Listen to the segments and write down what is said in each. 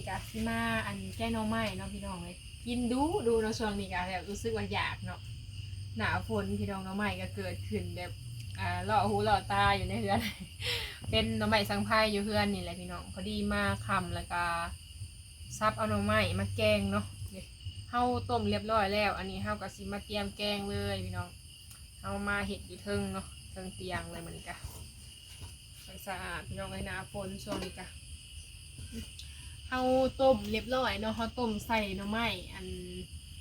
นี่กะสิมาอันแก้หน้องไม้เนาะพี่น้องเลยกินดูดูเนาะช่วงนี้กะแบบรู้สึกว่าอยากเนาะหนาวฝนพี่น้องหน้องไม้ก็เกิดขึ้นแบบอ่าล่อหูล่อตาอยู่ในเรือน เป็นหน้องไม้สังไพ่อยู่เฮือนนี่แหละพี่น้องพอดีมาคำแล้วก็ซับเอาหน้อไม้มาแกงเนาะเฮาต้มเรียบร้อยแล้ว อันนี้เฮาก็สิมาเตรียมแกงเลยพี่น้องเฮามาเห็ดอยู่เทิงเนาะเทิงเตียงเลยเหมือนกันสะอาดพี่น้องไอ้หนาฝนช่วงนี้กะ เฮาต้มเรียบร้อยเนาะเฮาต้มใส่หน่อไม้อัน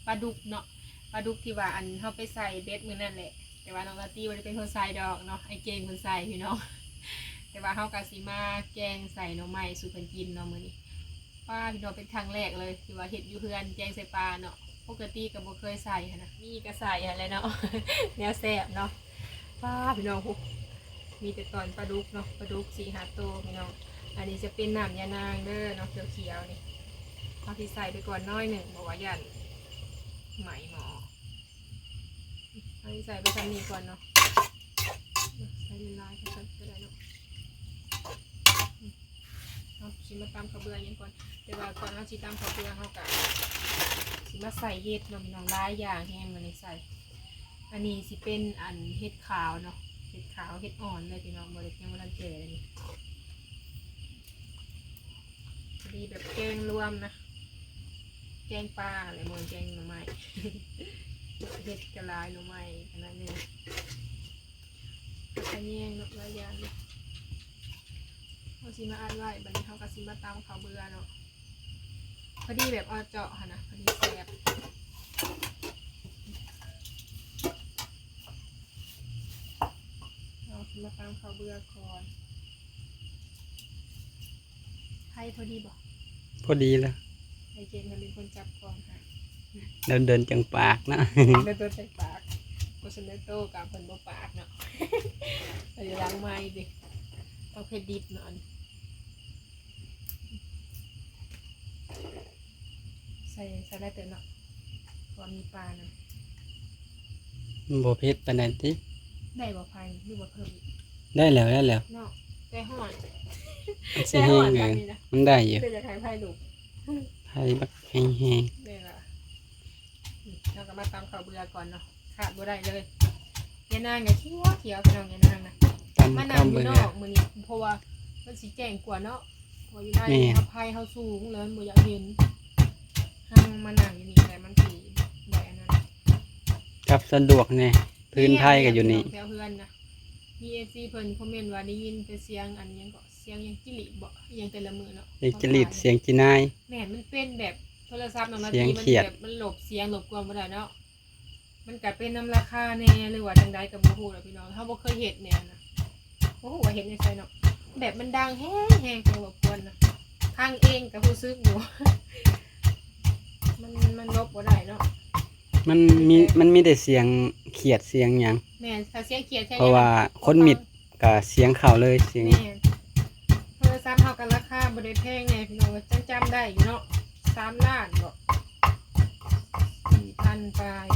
ปลาดุกเนาะปลาดุกที่ว่าอันเฮาไปใส่เบ็ดมื้อนั่นแหละ แต่ว่าน้องลาตี้บ่ได้เป็นคนใส่ดอกเนาะไอ้เก่งคนใส่พี่น้องแต่ว่าเฮาก็สิมาแกงใส่หน่อไม้สู่เพิ่นกินเนาะมื้อนี้ป้าพี่น้องเป็นครั้งแรกเลยที่ว่าเห็ดอยู่เฮือนแกงใส่ปลาเนาะปกติก็บ่เคยใส่นะมีก็ใส่อะไรเนาะแนวแซ่บเนาะป้าพี่น้องมีแต่ตอนปลาดุกเนาะปลาดุกสีห้าตัวพี่น้อง อันนี้จะเป็นน้ำยานางเด้อเนาะเขียวๆนี่เอาที่ใส่ไปก่อนน้อยหนึ่งบอกว่ายันไหมหมอเอาที่ใส่ไปทำนี้ก่อนเนาะใส่ละลายกันก็ได้เนาะเอาชิมาตำข้าวเบื่อยังก่อนแต่ว่าก่อนเราชิตำข้าวเบื่อเขากะสิมาใส่เห็ดเนาะพี่น้องหลายอย่างแห้งมาเลยใส่ อันนี้สิเป็นอันเห็ดขาวเนาะเห็ดขาวเห็ดอ่อนเลยพี่น้องบริยังวันเจอเลยนี่พอ ดีแบบแกงรวมนะ แกงปลาอะไรเหมือนแกงหน่อไม้เห็ดกระลายหน่อไม้ขนาดนี้กระแยงเนาะหลายางเขาซิมาอ่านไว้บัดนี้เขาก็ซิมาตามเขาเบื่อเนาะพอดีแบบเอาเจาะค่ะนะพอดีแซ่บเอาซิมาตามเขาเบื่อก่อน ไพ่พอดีบอกพอดีแล้วไอเจนมันเป็นคนจับก่อนค่ะเดินเดินจังปากนะเดินตัวใส่ปากโคชเนโตกับเพิ่นบ่ปากเนาะไปล้างไม้ดิเอาเพชรดิบเนาะอันใส่ใส่ได้เต็มเนาะพอมีปลาเนาะบ่เผ็ดปานใดติได้บ่ไผ่หรือบ่เพิ่มอีกได้แล้วได้แล้วเนาะ ได้ห่อนมันสิได้แห้ห่งอนเลแบบยนี้นะมันได้อยู่เพื่อจะทายไผ่ลูกไผบักแห้งนี่ล่ะอืมเราก็มาตำข้าวเบื่อก่อนเนาะขาดบ่ได้เลยยานางเนี่ยเขียวเขียวพี่น้องยานางนะ ๆตำมาข้าวนำอยู่เบื่นอ อกมือนี้เพราะว่ามันสีแจ้งกว่าเนาะเพออยู่ได้แม่เขาพายเขาสูงเลยบ่อยากเห็นห้างมานั่งอยู่นี่แต่มันสีได้อันนั้นกับสะดวกแน่พื้นไทยก็อยู่นี่แถวเพื่อนนะ มีเอซีเพิ่นคอมเมนต์ว่าได้ยินเป็นเสียงอันหยังก็เสียงหยังจิลิบ่อิหยังแต่ละมือเนาะเด็กจริตเสียงจีนาย แม่นมันเป็นแบบโทรศัพท์เนาะนาเสียงทีมันเขียด แบบมันหลบเสียงหลบกวนบ่ได้เนาะมันก็เป็นน้ำราคาแน่หรือว่าจังใดก็บ่ฮู้ล่ะพี่น้องเฮาบ่เคยเฮ็ดแน่นะบ่ฮู้ว่าเฮ็ดในไสเนาะแบบมันดังแห้งแห้งจังหวะควรนะทางเองกับผู้ซึกอยู่ มันมันลบบ่ได้เนาะ มันมีมันมีแต่เสียงเขียดเสียงหยัง แม่นถ้าเสียงเขียดแค่เพราะว่าคนมิดก็เสียงเข้าเลยเสียงแม่นโทรศัพท์เท่ากันราคาบ่ได้แพงแน่พี่น้องจังจำได้อยู่เนาะสามล้านบ่สี่พันปลาย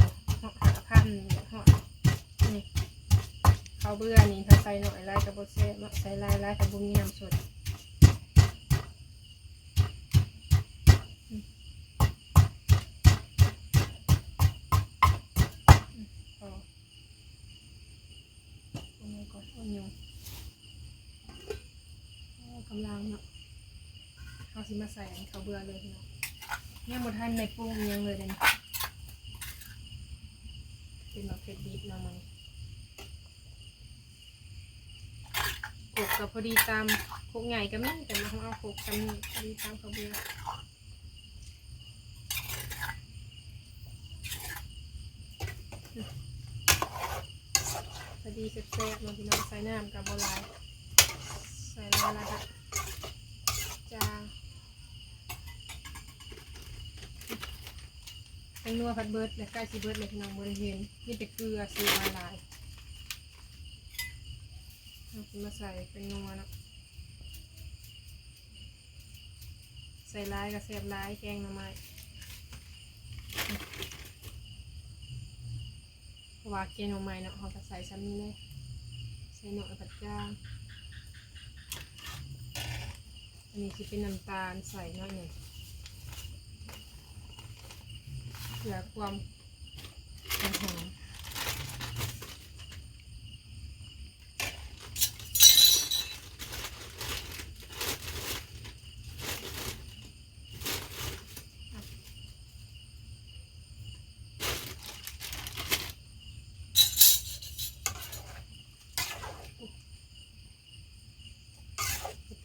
ห้าพันเนี่ยฮอดนี่เขาวเบื่อนี่ถ้าใส่หน่อยลายกับบ่แซ่บเนาะใส่ลายลายกับบ่มีน้ำสด พอโอ้ย ก่อนโอ้ยงโอ้กำลังเนาะเอาสิมาใส่เขาเบื่อเลยพี่น้องยังหมดทันในปรุงยังเลยเดี๋ยวนี้เป็นแบบเผ็ดดิบเนาะมันกบกับพอดีตามโคกใหญ่ก็มีแต่มาเอาโคกตามนี่พอดีตามเขาเบื่อ ดีแซ่บๆเนาพี่น้องใส่น้ำกับบัวลายใส่ลายละค่ะจางแตงนัวผัดเบิร์ดและใกล้ซีเบิร์ดเลยพี่น้องบริเห็นมีแต่เกลือซีละลายเอาขึ้นมาใส่เป็นนัวนะใส่ร้ายกับเสียบร้ายแกงหน่อไม้ ว่าเกงหน่อกมาเนาะเขาก็ใส่ซ้ำนี้เลยใส่หน่อยผัดจ้างอันนี้คือเป็นน้ำตาลใส่หน่อยหนึ่งเพื่อความหอม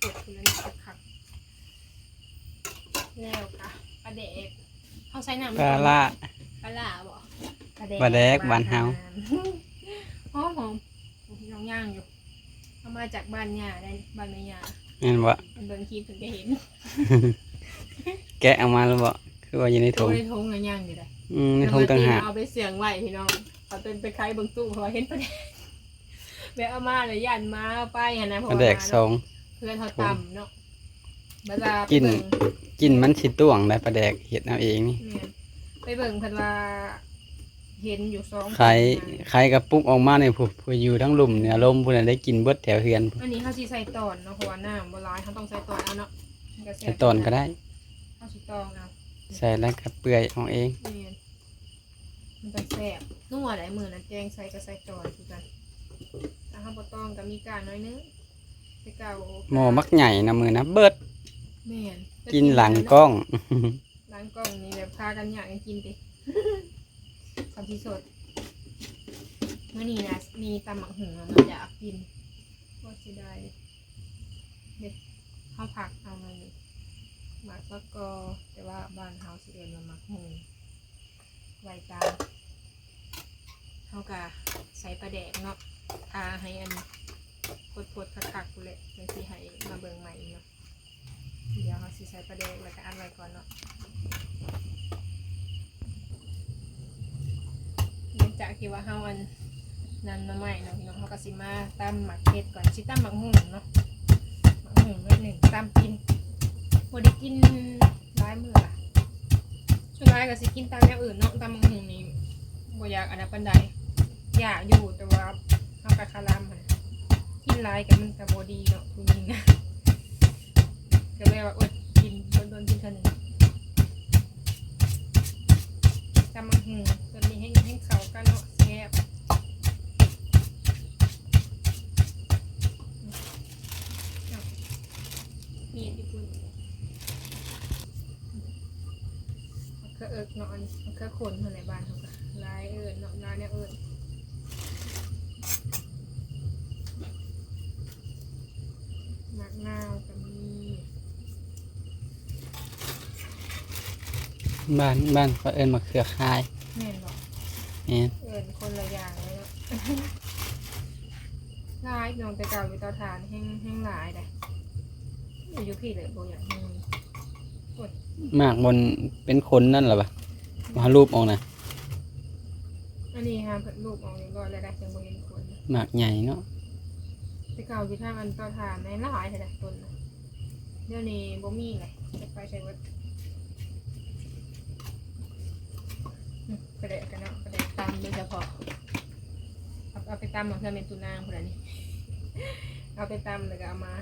กดคุณแล้วนี่จะขัก แล้วค่ะปลาเด็กเขาใส่น้ำปลาล่าปลาล่าบ่ปลาปลาแดกบ้านเฮา หอมหอมน้องย่างอยู่เอามาจากบ้านย่าได้บ้านแม่ย่าแม่นบ่เป็นเบิ่งคลิปถึงจะเห็นแกะออกมาแล้วบ่คือว่าอยู่ในถุโอ้งยทงอะย่างอยู่ได้อืมในถุงต่างหากเอาไปเสียงไว้พี่น้องเอาเป็นไปคล้ายเบิ่งตู้เพราะว่าเห็นปลาแดกแวะเอามาเลยย่านมาเอาไปหั่นนะเพราะปลาว่าแดกสองเพื่อนเขาตำเนาะ เวลาไปกินเบิ่งกินมันสิต้วงได้ปลาแดกเฮ็ดเอาเองนี่แม่นไปเบิ่งเพิ่นว่าเห็นอยู่สองใครคนนะใครกระปุกออกมาเนี่ยผู้ผู้อยู่ทั้งลุ่มเนี่ยลมผู้นั้นได้กินเบิดแถวเฮือนอันนี้เขาสิใส่ตอนเนาะเพราะว่าน้ำบ่หลายเขาต้องใส่ตอนเอาเนาะมันก็แซ่ใส่บตอนก็ได้เขาสิตองเอา ใส่แล้วก็เปื่อยเอาเองแม่นมันจะแซ่บนัวหลายมื้อนะแกงใส่ก็ใส่ตอนคือกันถ้าเฮาบ่ตองก็มีการน้อยนึงแต่เก่าหม้อมักใหญ่นะมือนะเบิด แม่นกินหลังกล้อง หลังกล้องนี่แบบพากันอยากกันกินติคำที่สดเมื่อนี้นะมีตำหมักหุงอะมันอยากกินก็สิได้เด็กข้าวผักเอามานี่หมักมะกอแต่ว่าบ้านเฮาสิเรียนมาหมักหุงไว้ตามเฮากะใส่ปลาแดกเนาะทาให้อันพดๆคักๆกูเลยจังสิให้มาเบิ่งใหม่เนาะ เดี๋ยวเฮาสิใส่ปลาแดกแล้วก็อัดไว้ก่อนเนาะหลังจากที่ว่าเฮาอันนั้นมาใหม่เนาะพี่น้องเฮาก็สิมาตำหมักเห็ดก่อนสิตำหมักหุ่งเนาะหมักหุ่งไว้หนึ่งตำกินบ่ได้กินหลายมือล่ะช่วงหลายก็สิกินตามอย่างอื่นเนาะตำหมักหุ่งนี่บ่อยากอันนั้นปานใดอยากอยู่แต่ว่าเฮาก็คารามหั่นกินหลายก็มันก็บ่ดีเนาะผู้หญิงนะ ก็เลยว่าอดกินโดนๆกินเท่านึงจำมังหูตัวนี้ให้ให้เขากันเนาะแซ่บมีดญี่ปุ่นมะเขือเอิกนอนมะเขือขนเท่าไหร่บ้านเขาก็ลายเอิญเนาะลายเนี่ยเอิญมะนาวก็มี บ้านบ้านเขาเอิ้นมะเขือคายแม่นบอกแม่นเอิญคนละอย่างเลยเนาะลายน้องแต่เก่าอยู่เตาถ่านแห้งแห้งหลายเลยอยู่อยู่พี่เลยโบอย่างนี้มากบนเป็นคนนั่นเหรอปะมารูปออกนะอันนี้ฮะเพิ่นรูปออกอย่างก่อนเลยได้จังโบเห็นคนมากใหญ่เนาะแต่เก่าอยู่ทางอันเตาถ่านในหลายแต่ละต้นนะเดี๋ยวนี้บ่มีเลยจะไปใช้วัดอืม กระเดะกันเนาะกระเดะตำโดยเฉพาะเอาเอาไปตำของเธอเป็นตุนางคนนี่เอาไปตำแล้วก็เอามา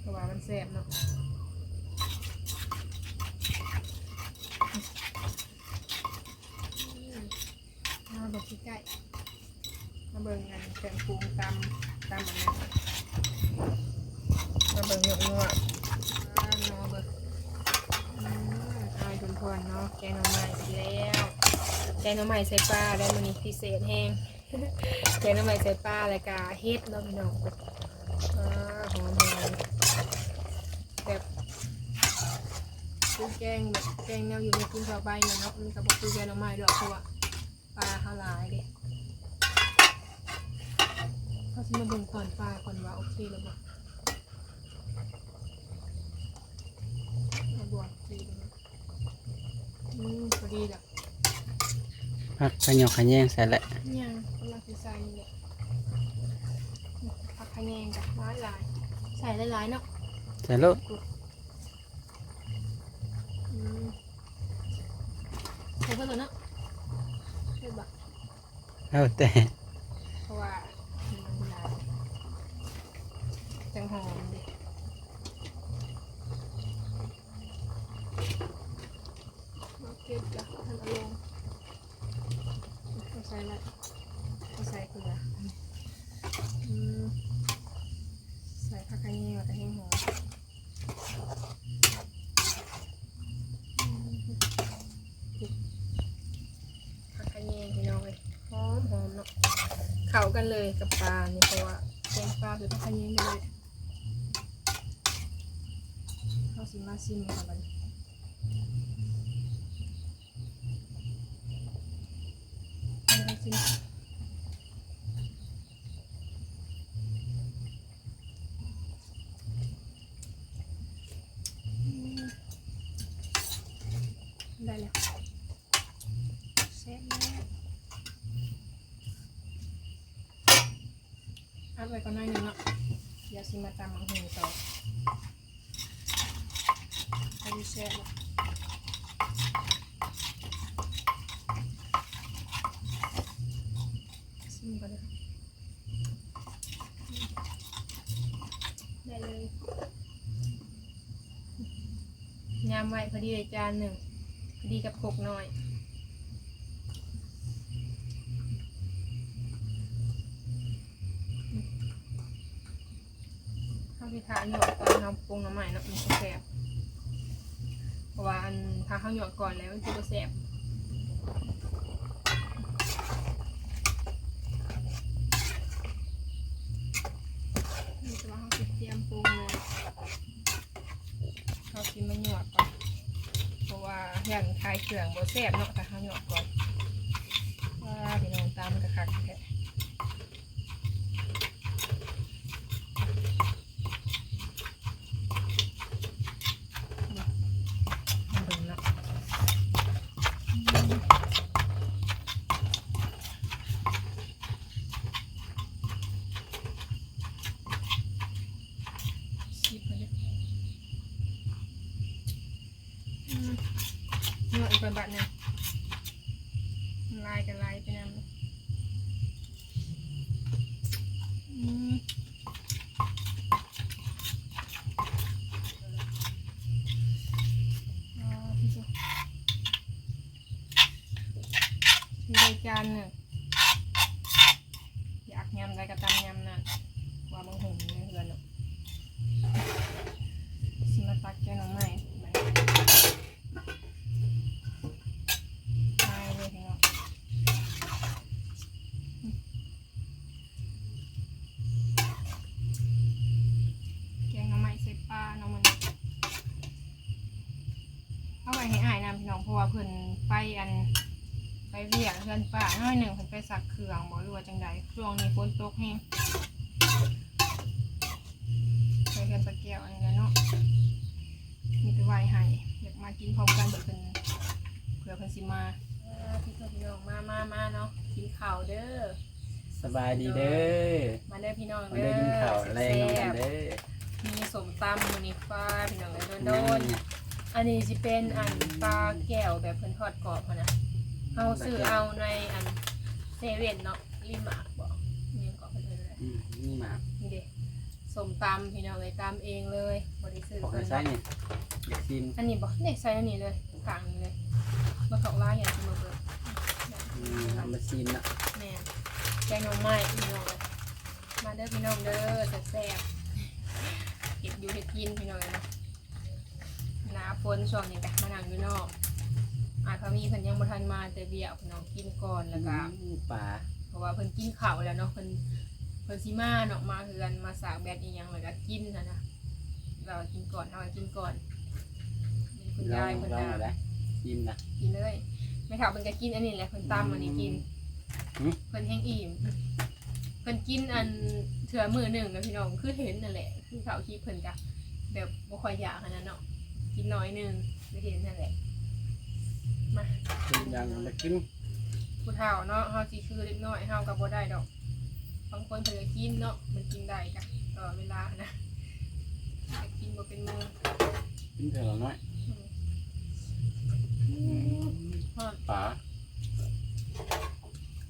เพราะว่ามันแซ่บเนาะมาเบิกใกล้มาเบิ่งกันเครื่องปรุงตามตามอันนี้มาเบิ่งเนื้อเนื้ออ่าเนื้อเบิ่งอื มอายทุนทวนเนาะแกงหน่อไม้อีกแล้ว แกงหน่อไม้ใส่ปลาได้มื้อนี้พิเศษแห้งแกงหน่อไม้ใส่ปลาแล้วก็เฮ็ดเนาะพี่น้องอ่าหอมแห้งแบบคือแกงแบบแกงแนวอยู่ในกินต่อไปเนี่ยเนาะมันก็บ่คือแกงหน่อไม้ดอกเพราะว่าปลาเขาหลายเด็เขาจะมาเบิ่งก่อนปลาก่อนว่าโอเคหรือเปล่าเอาบวกดีเลย อืมพอดีละผักขยอกขยแยงใส่แหละยังกำลังจะใส่นี่แหละคะแนนจ้ะร้อยหลายใส่หลายๆเนาะใส่รถอืมใส่เพิ่มตัวเนาะใส่บะแล้วแต่เพราะว่ามันหลายจังหอมดิมาเก็บจ้ะท่านเอาลงเอาใส่ละเอาใส่เกลืออืมใส่ผักกระเนียงกับกระเทียมหอมผักกระเนียงพี่น้องเลยหอมหอมเนาะเข้ากันเลยกับปลานี่เพราะว่าแกงปลาคือผักกระเนียงกันเลยเข้าสิมาซิมค่ะบันเอามาซิมอืมได้แล้ว แซ่บมากอัด ไว้ก่อนหน่อยหนึงเนาะเดี๋ยวสิมาตำมังหูต่อให้ดูแซ่เนาะชิมก่อนเลยได้เลยยำไว้พอดีเลยจานหนึ่งพอดีกับกกหน่อย ข้าวพิธาหยอดตอนเราปรุงน้ำใหม่เนาะมันจะแสบเพราะว่าอันถ้าข้าวหยอดก่อนแล้วมันจะแสบนี่จะว่าเขาสิเตรียมปรุงเลยเขากินมาหยอดก่อน เพราะว่าอย่านคลายเครื่องบ่แสบเนาะถ้าข้าวหยอดก่อน ว่าพี่น้องตามกระคักแท้ มาเบิ่งเนาะชิบไปเลยอืมนวดอีก เป็นบัดเนี่ยลายกันลายไปนะเลยอืมอ๋อพี่เจ้า มีรายการหนึ่งอยากยำอะไรก็ตามยำนั่นว่าบางหุ่นในเรือนเนาะสิมาตักแกงหน่อไม้มาเลยพี่น้องแกงหน่อไม้ใส่ปลาเนาะมันเอาไว้ให้อายนำพี่น้องเพราะว่าเพิ่นไปอันไปเวียกเพื่อนป้าน้อยหนึ่งเพิ่นไปสักเครื่องบ่รู้ว่าจังใดช่วงนี้ฝนตกแฮงไปกันตะแก้วอันนี้แหละเนาะมีแต่ไหวให้อยากมากินพร้อมกันเบิดเพิ่นเผื่อเพิ่นสิมาพี่พี่น้องมามามาเนาะกินข้าวเด้อสบายดีเด้อมาเด้อพี่น้องมาเด้ได้อกินข้าวแรงนำกันแซ่บเด้อๆมีสมตำมื้อนี้ฟ้าพี่น้องเอ้ยโดนนี่ๆ อันนี้สิเป็นอันปลาแก้วแบบเพิ่นทอดกรอบหั้นนะเอาซื้อเอาในอันเซเว่นเนาะรีมาร์กบอกนี่ก็เป็นเลยอืมนี่หมากนี่เด็สมตำพี่น้องเลยตำเองเลยบริสุทธิ์ขอให้ใช้นี่เด็กซิมอันนี้บอกเด็กใส่อันนี้เลยกลางนี้เลยมาเขาล่าอย่างที่มาเบิดอืมเอามาซิมนะแม่แกงหน่อไม้พี่น้องเลยมาเด้อพี่น้องเด้อแซ่บๆเก็บอยู่เห็ดกินพี่น้องเลยเนาะ หนาฝนช่วงนี้กะมานั่งอยู่นอกอาจเขามีเพิ่นยังบ่ทันมาแต่เบียร์พี่น้องกินก่อนแล้วก็อืมปลาเพราะว่าเพิ่นกินข้าวแล้วเนาะเพิ่นเพิ่นสิมาเนาะมาเฮือนมาสากแบดอีหยังแล้วก็กินนะนะเรากินก่อนเฮาก็กินก่อนนี่คุณลอยายงเพิ่นลองน่ะเอาได้ซิมนะกินเลยไม่ถามเพิ่นก็กินอันนี้แหละเพิ่นตำอันนี้กินหืมเพิ่นแห้งอิ่มเพิ่นกินอันเถื่อมือหนึ่งนะพี่น้องคือเห็นนั่นแหละคือเขาคิดเพิ่นกะแบบบ่ค่อยอยากขนาดนั้นเนาะ กินน้อยหนึงก็เห็นนั่นแหละมาเป็นอย่างมากินผู้เฒ่าเนาะเฮาสิคือเล็กน้อยเฮาก็บ่ได้ดอกบางคนเพิ่นก็กินเนาะมันกินได้กันตลอดเวลานะแต่กินบ่เป็นมือกินเถอะเราน้อยอืมฮอดป๋า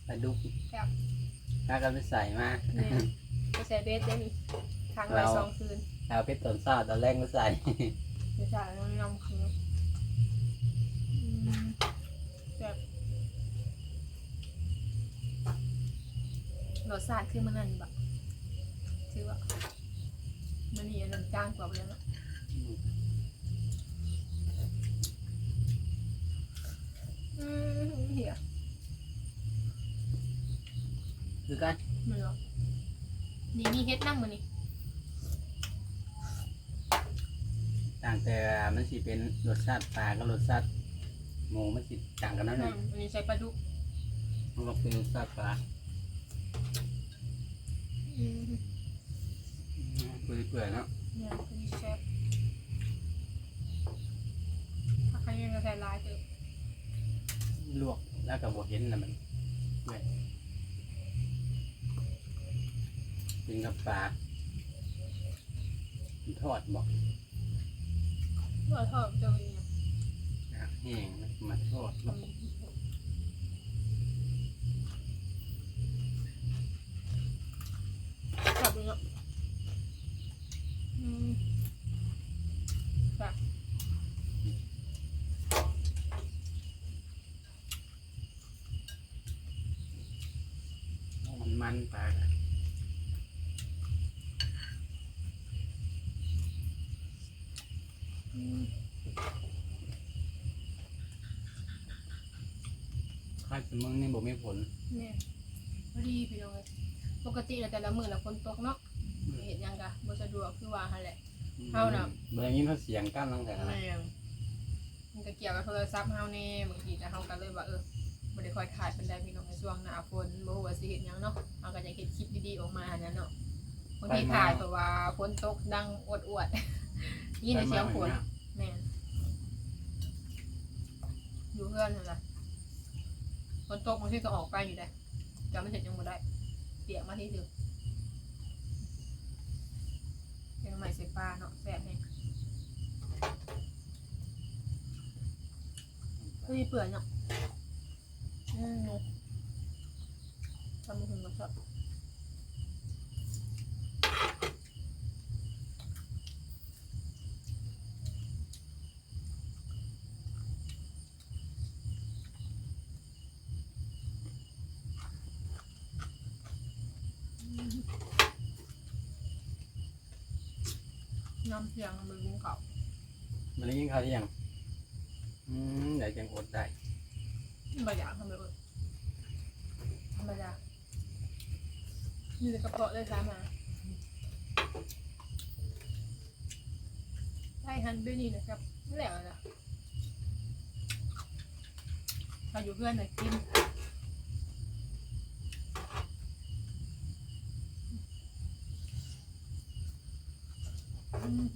ปลาดุกครับถ้ากันไปใส่มาเนี่ยไปใส่เบสได้นี่ทางไว้เราสองคืนเอาเพชรตอนเช้าตอนแรกก็ใส่ เดี๋ยวจ่ายน้ำน้ำคืนอืมแบบรสชาติคือมันนั่นแบบคือว่ามันนี่อันนั้นจางกว่าไปแล้วเนาะอืมเหี้ยคือกัน มันเหรอนี่มีเฮ็ดนั่งมันนี่ ต่าง แต่มันสิเป็นรสชาติปลากับรสชาติหมูมันสิต่างกันนั่นอืเองมอันนี้ใส่ปลาดุกมันก็เป็นรสชาติปลาอืมเปื่อยๆเนาะเนี่ยคือแซ่บถ้าใครยังจะใส่ลายเจอลวกแล้วก็บดเห็นนะมันเปื่อยกินกับปลาทอดบอก ว่าทอดเจอเนี่ยแห้งมาทอดอืมชอบเลยเนาะอืมแบบ มันมันปลา อืม ข้าวสมึงนี่บ่มีผลเนี่ยพอดีพี่น้องเลยปกติแล้วแต่ละมื้อละคนตกเนาะเห็นยังกะบ่สะดวกคือว่าหั่นแหละเอาน่ะบ่ได้ยินเขาเสียงกั้นตั้งแต่นะแม่งมันก็เกี่ยวกับโทรศัพท์เฮาแน่บางทีแต่เฮาก็เลยว่าเออบ่ได้ค่อยถ่ายปานใดพี่น้องในช่วงหน้าฝนบ่ฮู้ว่าสิเฮ็ดหยังเนาะเฮาก็อยากเฮ็ดคลิปดีๆออกมานั่นเนาะบางทีถ่ายเพราะว่าฝนตกดังอวดๆยินแต่เสียงฝนแม่นอยู่เพื่อนนั่นล่ะฝ นตกบางทีก็ออกไปอยู่ได้จำไม่เห็นยังบ่ได้ เปียกมาที่เดึกเป็นใหม่ใส่ปลาเนาะแซ่บแน่เฮ้ยเปื่อยเนาะอืมทำให้ถึงมาชอบ น้ำเสียงมือกุ้งเขามันได้ยินเขาวหรือยังอืมเดี๋ยวจังอดได้บะหยางทำไปเลยธรรมดามีแต่กระเพาะเลยซ้ำมาใช่ฮันด้วยนี่นะครับไม่แหลกเลยนะเราอยู่เพื่อนหน่อยกิน อืม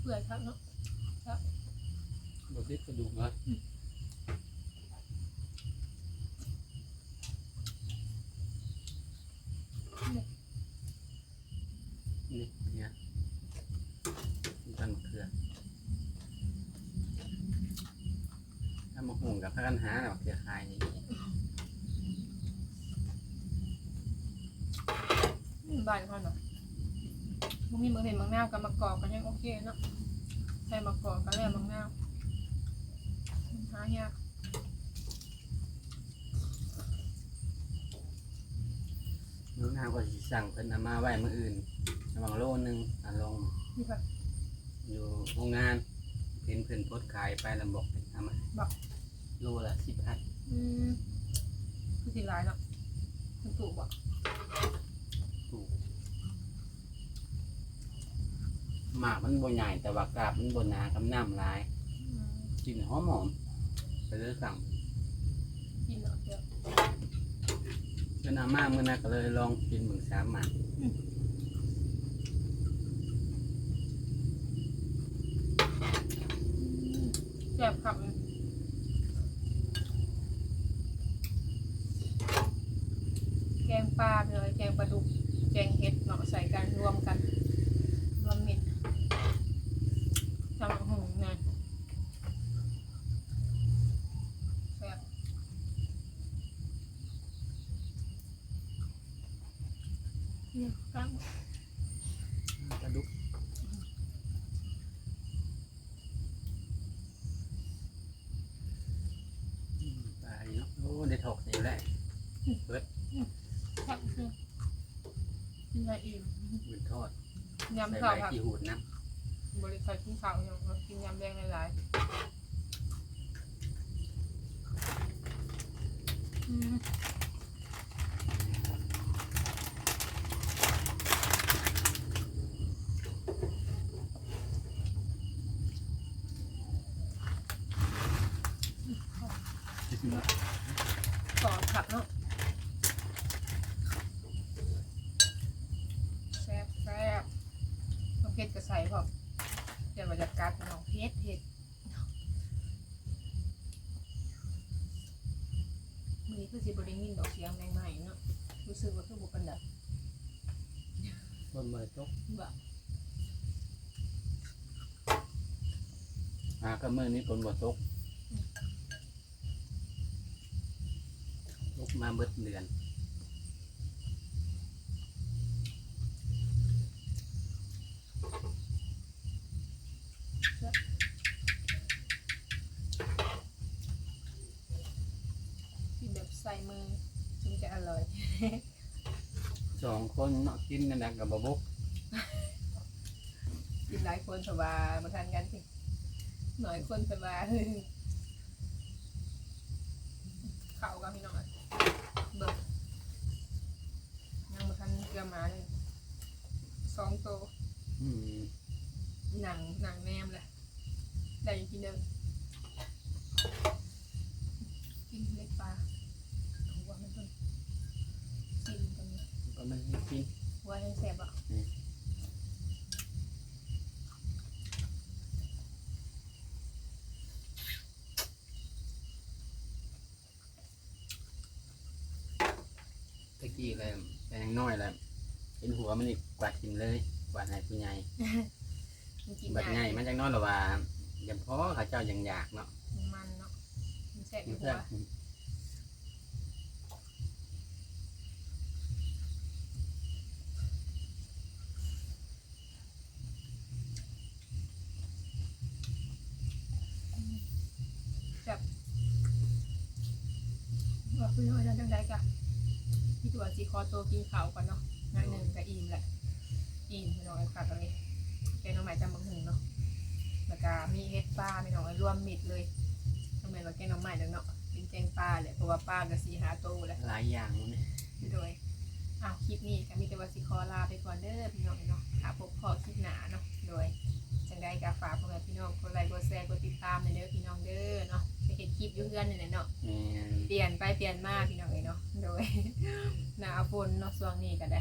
เปื่อยครับเนาะครับดซิดกระดูกนะนี่เนี่ยต้นมะเขือถ้ามาหุงกับพระกันหาเนาะเขือคายนี่ อืมบ้านเขาเนาะ มันมีมือเห็นมังนาวกับมะกอกกันยังโอเคเนาะใส่มะกอกกับแล้วมังนาวมันหายากมื้อหน้าก็สิสั่งเพิ่นเอามาไว้มื้ออื่นระหว่างโลนึงอะลงนี่ค่ะอยู่โรงงานเห็นเพิ่นโพสต์ขายไปแล้วบอกให้เอามาบอกโลละสิบพันอืมคือสิหลายเนาะมันถูกบ่ ถูก หมากมันบนใหญ่แต่ว่ากาบมันบนหนากับน้ำลายกลิ่นหอมหอมไปเลยสั่งกินเนาะเดี๋ยวเพิ่นอามาเมื่อนั้นก็เลยลองกินเบิ่งสามหมากแซ่บครับปลาเลยแกงปลาดุกแกงเห็ดเนาะใส่กันรวมกัน รวมมิดจังหงนะแซ่บเนี่ย ครับปลาดุกอืมปลาดีเนาะโอ้ได้ถกอยู่แล้วเปิดครับคือกินอะไรอิ่มบุญทอดยำใส่ข้าวใบผักกีหูดนะบริการกินข้าวอย่างเรากินยำแดงหลายๆอืม สอนผักเนาะแซ่บแซ่บต้องเผ็ดกระใส่พอเดี๋ยวบรรยากาศน้องเผ็ดเผ็ดมือนี้คือสิบริงินดอกเสียงแรงใหม่เนาะรู้สึกว่าคือบุกันดับบนมือตกแบบอ่าก็มือนี้ฝนบ่ตกตก มาเบิดเดือนกินแบบใส่มือถึงจะอร่อย สองคนเนาะกินกันนะกับบะบกกินหลายคนสบายมาทานกันสิหน่อยคนสบาย เขากับพี่น้องอะเบิกยังมาทันเกลือหมาเลยสองโตว อืม ห นังหนังแนมเลยได้อยู่กินเดิมกินเล็กปลาหัวมันต้นกินตรงนี้ก็ไม่ให้กินหัวให้แสบอะตะกี้เลยแต่ยังน้อยเลยเห็นหัวมันอีกกวาดกินเลยกวาดให้ผู้ใหญ่ มันกินบัดใหญ่ได้มันจังน้อยหรอว่าอย่างพ่อเขาเจ้ายังอยากเนาะมันเนาะมันแสบอยู่หัเพื่อวนว่าคุยน้อยนั่นจังไดกะพี่ตัวสีคอโตวกินข้าวก่อนเนาะหน่อยหนึ่งก็อิ่มแหละอิ่มพี่น้องไอ้ขาดอะไรแกงหน้องใหม่จำบังหึงเนาะ แล้วก็มีเฮ็ดปลาพี่น้องไอ้รวมมิดเลยทำไมว่าแกงหน้องใหม่เด้อเนาะเป็นแกงปลาแหละเพราะว่าปลาก็สีหาโตวแหละหลายอย่างเนี่ยโดยอ้าวคลิปนี้ก็มีแต่ว่าสิขอลาไปก่อนเด้อพี่น้องเนาะหาพบพอคลิปหนาเนาะโดยจังใดก็ฝากพ่อแม่พี่น้องกดไลค์กดแชร์กดติดตามในอยเด้อพี่น้องเด้อเนาะไปเห็นคลิปอยุ่เพื่อนนี่แหละเนาะแม่นเปลี่ยนไปเปลี่ยนมาพี่น้องเอ้ยเนาะโดยหนาวฝนเนาะช่วงนี้ก็ได้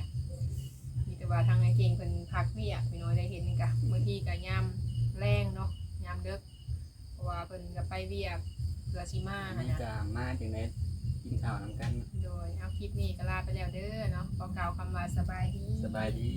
มีแต่ว่าทางไอ้เก่งเพิ่นพักเวียกพี่น้อยได้เห็นนี่กะบางทีก็ยาม แรงเนาะยามเดึกเพราะว่าเพิ่นก็ไปเวียกเพื่อสิมามีนะกามาจังไดกินข้าวนำกันโดยเอาคลิปนี้ก็ลาไปแล้วเด้อเนาะขอกล่าวคำว่าสบายดี สบายดี